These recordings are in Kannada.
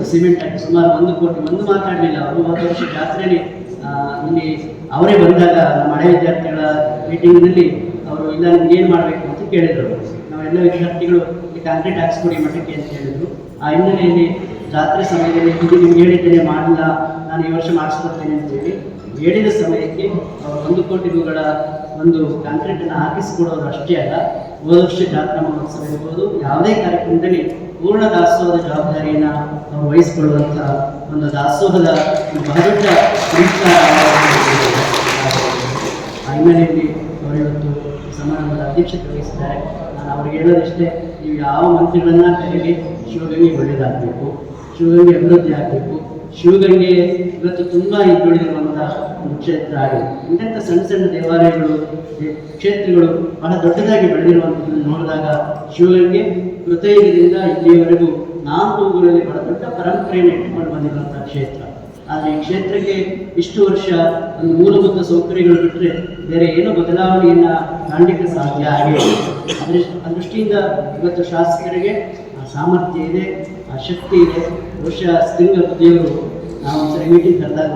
ಇವತ್ತು ಸಿಮೆಂಟ್ ಹಾಕಿ ಸುಮಾರು ಒಂದು ಕೋಟಿ ಒಂದು ಮಾತಾಡಲಿಲ್ಲ. ಅವರು ಹೋದ ವರ್ಷ ಜಾತ್ರೆಯಲ್ಲಿ ಇಲ್ಲಿ ಅವರೇ ಬಂದಾಗ ನಮ್ಮ ಹಳೆ ವಿದ್ಯಾರ್ಥಿಗಳ ಮೀಟಿಂಗ್ನಲ್ಲಿ ಅವರು, ಇಲ್ಲ, ನಿಮ್ಗೆ ಏನು ಮಾಡಬೇಕು? ಅಂತ ಕೇಳಿದರು ನಾವೆಲ್ಲ ವಿದ್ಯಾರ್ಥಿಗಳು ಈ ಕಾಂಕ್ರೀಟ್ ಹಾಕ್ಸ್ಕೊಡಿ ಮಠಕ್ಕೆ ಅಂತ ಹೇಳಿದರು. ಆ ಹಿನ್ನೆಲೆಯಲ್ಲಿ ಜಾತ್ರೆ ಸಮಯದಲ್ಲಿ ಇದು ನಿಮ್ಗೆ ಹೇಳಿದ್ದೇನೆ, ಮಾಡಲ್ಲ. ನಾನು ಈ ವರ್ಷ ಮಾಡಿಸ್ಕೊಡ್ತೇನೆ ಅಂತ ಹೇಳಿ ಹೇಳಿದ ಸಮಯಕ್ಕೆ ಅವರು ಒಂದು ಕೋಟಿ ರೂಗಳ ಒಂದು ಕಾಂಕ್ರೀಟನ್ನು ಹಾಕಿಸಿಕೊಡೋರು ಅಷ್ಟೇ ಅಲ್ಲ ಹೋದ ವರ್ಷ ಜಾತ್ರಾ ಮಹೋತ್ಸವ ಇರ್ಬೋದು, ಯಾವುದೇ ಕಾರ್ಯಕ್ರಮದಲ್ಲಿ ಪೂರ್ಣ ದಾಸೋಹದ ಜವಾಬ್ದಾರಿಯನ್ನು ನಾವು ವಹಿಸಿಕೊಳ್ಳುವಂಥ ಒಂದು ದಾಸೋಹದ ಬಹುದೊಡ್ಡ ಆ ಹಿನ್ನೆಲೆಯಲ್ಲಿ ಅವರು ಸಮಾರಂಭದ ಅಧ್ಯಕ್ಷತೆ ವಹಿಸಿದ್ದಾರೆ. ನಾನು ಅವ್ರಿಗೆ ಹೇಳೋದಷ್ಟೇ, ನೀವು ಯಾವ ಮಂತ್ರಿಗಳನ್ನ ಕರೀಲಿ ಶಿವಗಂಗೆ ಒಳ್ಳೆಯದಾಗಬೇಕು ಶಿವಗಂಗೆ ಅಭಿವೃದ್ಧಿ ಆಗಬೇಕು ಶಿವಗಂಗೆ ಇವತ್ತು ತುಂಬ ಹಿಂದುಳಿದಿರುವಂಥ ಒಂದು ಕ್ಷೇತ್ರ ಆಗಿದೆ. ಇಂಥ ಸಣ್ಣ ಸಣ್ಣ ದೇವಾಲಯಗಳು ಕ್ಷೇತ್ರಗಳು ಬಹಳ ದೊಡ್ಡದಾಗಿ ಬೆಳೆದಿರುವಂಥದ್ದನ್ನು ನೋಡಿದಾಗ ಶಿವಗಂಗೆ ಕೃತಯುಗದಿಂದ ಇಲ್ಲಿಯವರೆಗೂ ನಾಲ್ಕುಗಳಲ್ಲಿ ಬಹಳ ದೊಡ್ಡ ಪರಂಪರೆಯನ್ನು ಇಟ್ಟುಕೊಂಡು ಬಂದಿರುವಂಥ ಕ್ಷೇತ್ರ. ಆದರೆ ಈ ಕ್ಷೇತ್ರಕ್ಕೆ ಇಷ್ಟು ವರ್ಷ ಒಂದು ಮೂಲಭೂತ ಸೌಕರ್ಯಗಳು ಬಿಟ್ಟರೆ ಬೇರೆ ಏನೋ ಬದಲಾವಣೆಯನ್ನ ಕಾಣಲಿಕ್ಕೆ ಸಾಧ್ಯ ಆಗಿದೆ ಅದೃ ಆ ದೃಷ್ಟಿಯಿಂದ ಇವತ್ತು ಶಾಸಕರಿಗೆ ಆ ಸಾಮರ್ಥ್ಯ ಇದೆ, ಆ ಶಕ್ತಿ ಇದೆ. ಬಹುಶಃ ಸ್ತ್ರೀಂಗ ದೇವರು ನಾವು ಸರಿ ಮೀಟಿಂಗ್ ಕರೆದಾಗ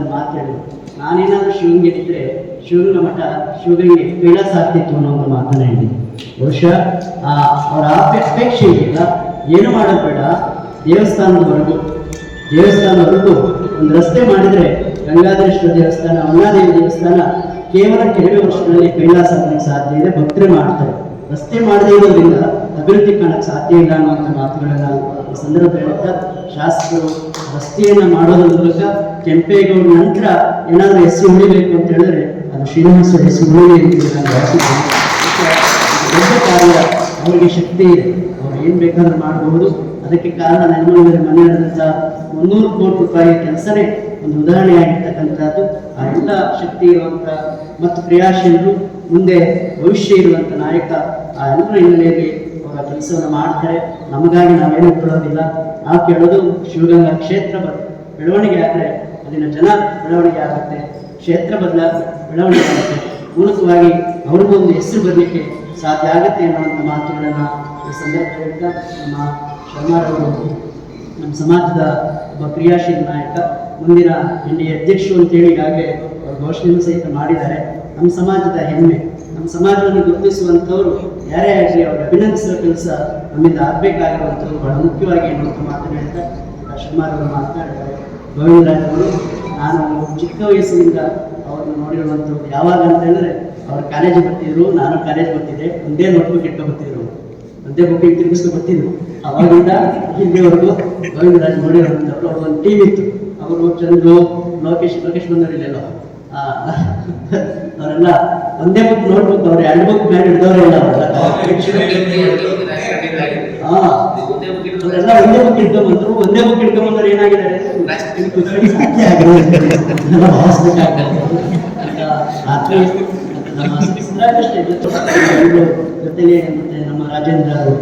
ನಾನೇನಾದರೂ ಶಿವಂಗೆ ಇದ್ರೆ ಶಿವನ ಮಠ ಶಿವಗಂಗೆ ಕೈಲಾಸ ಆಗ್ತಿತ್ತು ಅನ್ನೋ ಒಂದು ಮಾತನ್ನ ಹೇಳಿ ಬಹುಶಃ, ಆ, ಅವರ ಅಪೇ- ಅಪೇಕ್ಷೆ ಇದೆಯಲ್ಲ ಏನು ಮಾಡಬೇಡ ಬೇಡ? ದೇವಸ್ಥಾನದವರೆಗೂ ದೇವಸ್ಥಾನವರೆಗೂ ಒಂದು ರಸ್ತೆ ಮಾಡಿದ್ರೆ ಗಂಗಾಧರೇಶ್ವರ ದೇವಸ್ಥಾನ, ಅಣ್ಣಾದೇವಿ ದೇವಸ್ಥಾನ ಕೇವಲ ಕೆಲವೇ ವರ್ಷಗಳಲ್ಲಿ ಕೈಲಾಸ ಆಗಲಿಕ್ಕೆ ಸಾಧ್ಯ ಇದೆ, ಭಕ್ತರು ಮಾಡ್ತಾರೆ. ರಸ್ತೆ ಮಾಡದೇ ಇರೋದ್ರಿಂದ ಅಭಿವೃದ್ಧಿ ಕಾಣಕ್ಕೆ ಸಾಧ್ಯ ಇಲ್ಲ ಅನ್ನುವಂಥ ಮಾತುಗಳನ್ನ ಈ ಸಂದರ್ಭ ಹೇಳಿದ್ದ ಶಾಸಕರು ರಸ್ತೆಯನ್ನು ಮಾಡೋದ್ರ ಮೂಲಕ ಕೆಂಪೇಗೌಡ ನಂತರ ಏನಾದರೂ ಹೆಸರು ಉಳಿಬೇಕು ಅಂತ ಹೇಳಿದ್ರೆ ಅದು ಶ್ರೀನಿವಾಸ ಉಳಿಲಿ ಅಂತ ನಾನು ಭಾವಿಸಿದ್ದೇನೆ. ಕಾರ್ಯ ಅವರಿಗೆ ಶಕ್ತಿ ಇದೆ. ಅವ್ರು ಏನು ಬೇಕಾದ್ರೂ ಮಾಡಬಹುದು. ಅದಕ್ಕೆ ಕಾರಣ ನೆನಮಂಗಲ ಮನೆ ನಡೆದಂಥ ಮುನ್ನೂರು ಕೋಟಿ ರೂಪಾಯಿ ಕೆಲಸನೇ ಒಂದು ಉದಾಹರಣೆಯಾಗಿರ್ತಕ್ಕಂಥದ್ದು ಆ ಎಲ್ಲ ಶಕ್ತಿ ಇರುವಂಥ ಮತ್ತು ಕ್ರಿಯಾಶೀಲರು ಮುಂದೆ ಭವಿಷ್ಯ ಇರುವಂಥ ನಾಯಕ ಆ ಎಲ್ಲರ ಹಿನ್ನೆಲೆಯಲ್ಲಿ ಕೆಲಸವನ್ನು ಮಾಡ್ತಾರೆ. ನಮಗಾಗಿ ನಾವೇನು ಕೇಳೋದಿಲ್ಲ ಆ ಕೇಳೋದು ಶಿವಗಂಗಾ ಕ್ಷೇತ್ರ ಬೆಳವಣಿಗೆ ಆದರೆ ಅಲ್ಲಿನ ಜನ ಬೆಳವಣಿಗೆ ಆಗುತ್ತೆ. ಕ್ಷೇತ್ರ ಬದಲ ಬೆಳವಣಿಗೆ ಆಗುತ್ತೆ. ಮೂಲಕವಾಗಿ ಅವ್ರಿಗೂ ಒಂದು ಹೆಸರು ಬರಲಿಕ್ಕೆ ಸಾಧ್ಯ ಆಗುತ್ತೆ ಅನ್ನುವಂಥ ಮಾತುಗಳನ್ನು ಈ ಸಂದರ್ಭ ಹೇಳ್ತಾ ನಮ್ಮ ಶರ್ಮಾರವರು ನಮ್ಮ ಸಮಾಜದ ಒಬ್ಬ ಕ್ರಿಯಾಶೀಲ ನಾಯಕ, ಮುಂದಿನ ಎನ್ ಡಿ ಅಧ್ಯಕ್ಷರು ಅಂತೇಳಿ ಈಗಾಗಲೇ ಅವರು ಘೋಷಣೆಯನ್ನು ಸಹಿತ ಮಾಡಿದ್ದಾರೆ. ನಮ್ಮ ಸಮಾಜದ ಹೆಮ್ಮೆ. ನಮ್ಮ ಸಮಾಜವನ್ನು ಗುರುತಿಸುವಂಥವ್ರು ಯಾರೇ ಆಗಲಿ ಅವ್ರು ಅಭಿನಂದಿಸುವ ಕೆಲಸ ನಮ್ಮಿಂದ ಆಗಬೇಕಾಗಿರುವಂಥದ್ದು ಬಹಳ ಮುಖ್ಯವಾಗಿ ಏನು ಮಾತನ್ನು ಹೇಳ್ತಾ ಶಿವಕುಮಾರ್ ಅವರು ಮಾತನಾಡ್ತಾರೆ ಗೋವಿಂದರಾಜ್ ಅವರು, ನಾನು ಚಿಕ್ಕ ವಯಸ್ಸಿನಿಂದ ಅವ್ರನ್ನ ನೋಡಿರುವಂಥವ್ರು ಯಾವಾಗ ಅಂತ ಹೇಳಿದ್ರೆ ಅವ್ರು ಕಾಲೇಜ್ ಬರ್ತಿದ್ರು, ನಾನು ಕಾಲೇಜ್ ಬರ್ತಿದ್ದೆ, ಒಂದೇ ನೋಟ್ಬುಕ್ ಇಟ್ಕೊ ಬರ್ತಿದ್ರು. ಒಂದೇ ಬುಕ್ ತಿರುಗಿಸ್ಕೊಂಡು ಬರ್ತಿದ್ರು. ಅವಾಗಿಂದ ಇಲ್ಲಿವರೆಗೂ ಗೋವಿಂದರಾಜ್ ನೋಡಿರುವಂಥವ್ರು ಅವ್ರು ಒಂದು ಟೀಮ್ ಇತ್ತು. ಅವರು ಚಂದ್ರು, ಲೋಕೇಶ್ ಲೋಕೇಶ್ ಬಂದವರಿಲ್ಲೆಲ್ಲ ಅವರೆಲ್ಲ ಒಂದೇ ಬುಕ್ ನೋಡ್ಬೇಕು ಅವ್ರು ಎರಡು ಬುಕ್ ಮೇಲೆ ಇಡ್ದವ್ರು ಇಲ್ಲ ಅವರೆಲ್ಲ ಒಂದೇ ಬುಕ್ ಇಟ್ಕೊಂಡ್ಬಂದ್ರು ಒಂದೇ ಬುಕ್ ಇಟ್ಕೊಂಡ್ಬಂದ್ರೆ ಏನಾಗಿದ್ದಾರೆ ಜೊತೆ ಜೊತೆಗೆ ಮತ್ತೆ ನಮ್ಮ ರಾಜೇಂದ್ರ ಅವರು.